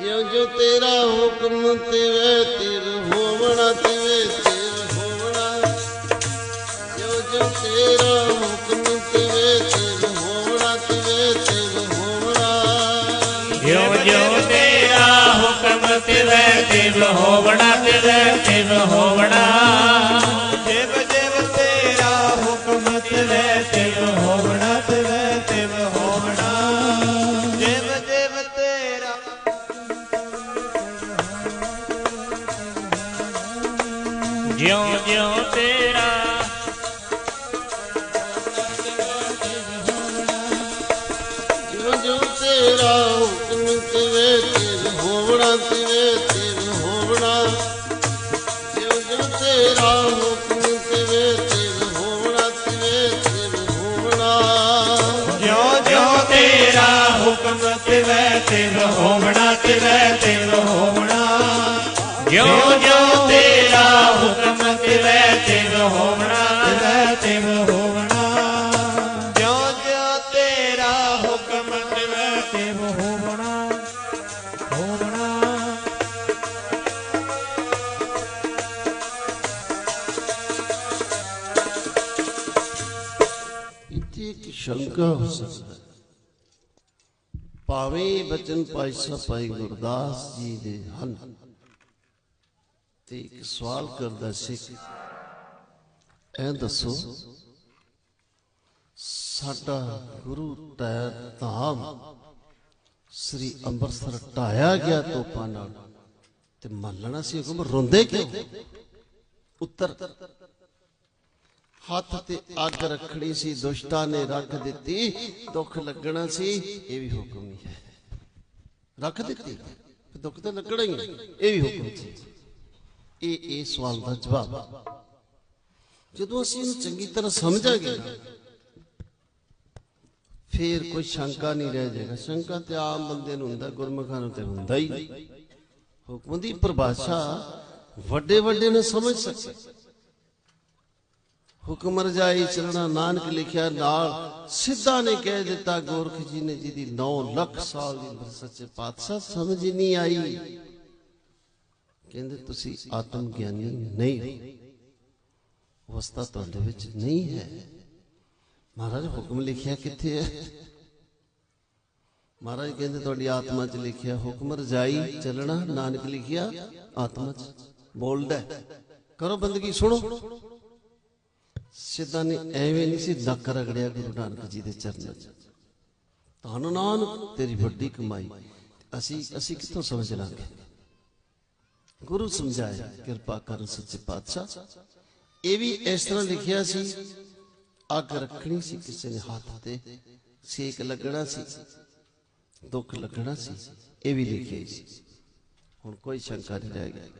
ਜਿਉ ਜਿਉ ਤੇਰਾ ਹੁਕਮ ਤਿਵੇਂ ਤਿਵ ਹੋਵਣਾ ਤਿਵੇਂ ਤਿਵ ਹੋਵਣਾ। ਜਿਉ ਜਿਉ ਤੇਰਾ ਹੁਕਮ ਤਿਵੇਂ ਤਿਵ ਹੋਵਣਾ ਤਿਵੇਂ ਤਿਵ ਹੋਵਣਾ। ਜਿਉ ਜਿਉ ਤੇਰਾ ਹੁਕਮ ਤਿਵੈ ਤਿਵ ਹੋਵਣਾ ਤਿਵੈ ਤਿਵ ਹੋਵਣਾ। ਜਿਵ ਜਿਵ ਤੇਰਾ ਹੁਕਮ ਤਿਵੈ ਤਿਵ ਜਿਉ ਜਿਉ ਤੇਰਾ ਜਿਉ ਜਿਉ ਤੇਰਾ ਹੁਕਮ ਤਿਵੇਂ ਤਿਵ ਹੋਵਣਾ ਤਿਵੇਂ ਤਿਵ ਹੋਵਣਾ। ਜਿਉ ਜਿਉ ਤੇਰਾ ਹੁਕਮ ਤਿਵੇਂ ਤਿਵ ਹੋਵਣਾ ਤਿਵੇਂ ਤਿਵ ਹੋਵਣਾ। ਜਿਉ ਜਿਉ ਤੇਰਾ ਹੁਕਮ ਤਿਵੈ ਤਿਵ ਹੋਵਣਾ ਤਿਵੈ ਤਿਵ ਹੋਵਣਾ। ਜਿਉ ਹੋਵਣਾ ਤਿਵੈ ਤਿਵ ਹੋਵਣਾ। ਜਿਉ ਜਿਉ ਤੇਰਾ ਹੁਕਮ ਤਿਵੈ ਤਿਵ ਹੋਵਣਾ ਹੋਵਣਾ। ਇੱਥੇ ਇੱਕ ਸ਼ੰਕਾ ਹੋ ਸਕਦਾ ਹੈ। ਭਾਵੇਂ ਬਚਨ ਭਾਈ ਸਾਹਿਬ ਭਾਈ ਗੁਰਦਾਸ ਜੀ ਦੇ ਹਨ ਤੇ ਇੱਕ ਸਵਾਲ ਕਰਦਾ ਸੀ। ਐ ਦੱਸੋ, ਸਾਡਾ ਗੁਰੂ ਤੈ ਧਾਮ ਸ੍ਰੀ ਅੰਮ੍ਰਿਤਸਰ ਢਾਇਆ ਗਿਆ ਤੋਪਾਂ ਨਾਲ ਤੇ ਮੰਨਣਾ ਸੀ ਹੁਕਮ ਰੋਂਦੇ ਕਿਉਂ? ਉੱਤਰ, ਹੱਥ ਤੇ ਅੱਗ ਰੱਖਣੀ ਸੀ, ਦੁਸ਼ਟਾਂ ਨੇ ਰੱਖ ਦਿੱਤੀ, ਦੁੱਖ ਲੱਗਣਾ ਸੀ, ਇਹ ਵੀ ਹੁਕਮ ਹੀ ਹੈ। ਰੱਖ ਦਿੱਤੀ ਦੁੱਖ ਤਾਂ ਲੱਗਣਾ ਹੀ ਇਹ ਵੀ ਹੁਕਮ ਸੀ। ਇਹ ਇਹ ਸਵਾਲ ਦਾ ਜਵਾਬ ਜਦੋਂ ਅਸੀਂ ਇਹਨੂੰ ਚੰਗੀ ਤਰ੍ਹਾਂ ਸਮਝਾਂਗੇ ਨਾ, ਫੇਰ ਕੋਈ ਸ਼ੰਕਾ ਨਹੀਂ ਰਹਿ ਜਾਏਗਾ। ਸ਼ੰਕਾ ਤੇ ਆਮ ਬੰਦੇ ਨੂੰ ਹੁੰਦਾ, ਗੁਰਮੁਖਾਂ ਨੂੰ ਤੇ ਹੁੰਦਾ ਹੀ ਹੁਕਮ ਦੀ ਪਰਿਭਾਸ਼ਾ ਵੱਡੇ ਵੱਡੇ ਨੇ ਸਮਝ ਸਕਦੇ ਹੁਕਮ ਰਜਾਈ ਚੱਲਣਾ, ਨਾਨਕ ਲਿਖਿਆ ਨਾਲ ਸਿੱਧਾ ਨੇ ਕਹਿ ਦਿੱਤਾ, ਗੋਰਖ ਜੀ ਨੇ ਜਿਹਦੀ 9 ਲੱਖ ਸਾਲ ਦੀ ਉਮਰ ਸੱਚੇ ਪਾਤਸ਼ਾਹ, ਸਮਝ ਨਹੀਂ ਆਈ। ਕਹਿੰਦੇ, ਤੁਸੀਂ ਆਤਮ ਗਿਆਨੀ ਨਹੀਂ ਅਵਸਥਾ ਤੁਹਾਡੇ ਵਿੱਚ ਨਹੀਂ ਹੈ। ਮਹਾਰਾਜ ਹੁਕਮ ਲਿਖਿਆ ਕਿੱਥੇ ਹੈ? ਮਹਾਰਾਜ ਕਹਿੰਦੇ ਤੁਹਾਡੀ ਆਤਮਾ 'ਚ ਲਿਖਿਆ, ਹੁਕਮ ਰਜਾਈ ਚੱਲਣਾ, ਨਾਨਕ ਲਿਖਿਆ, ਆਤਮਾ 'ਚ ਬੋਲਦਾ ਕਰੋ ਬੰਦਗੀ, ਸੁਣੋ। ਸਿੱਧਾ ਨੇ ਐਵੇਂ ਨਹੀਂ ਸੀ ਨੱਕ ਰਗੜਿਆ ਗੁਰੂ ਨਾਨਕ ਜੀ ਦੇ ਚਰਨਾਂ 'ਚ। ਧੰਨ ਨਾਨਕ, ਤੇਰੀ ਵੱਡੀ ਕਮਾਈ। ਅਸੀਂ ਅਸੀਂ ਕਿੱਥੋਂ ਸਮਝ ਲਾਂਗੇ? ਗੁਰੂ ਸਮਝਾਇਆ, ਕਿਰਪਾ ਕਰ ਸੱਚੇ ਪਾਤਸ਼ਾਹ। ਇਹ ਵੀ ਇਸ ਤਰ੍ਹਾਂ ਲਿਖਿਆ ਸੀ, ਅੱਗ ਰੱਖਣੀ ਸੀ ਕਿਸੇ ਨੇ ਹੱਥ ਤੇ, ਸੇਕ ਲੱਗਣਾ ਸੀ, ਦੁੱਖ ਲੱਗਣਾ ਸੀ, ਇਹ ਵੀ ਲਿਖਿਆ ਸੀ। ਹੁਣ ਕੋਈ ਸ਼ੰਕਾ ਨਹੀਂ ਰਹਿ ਗਈ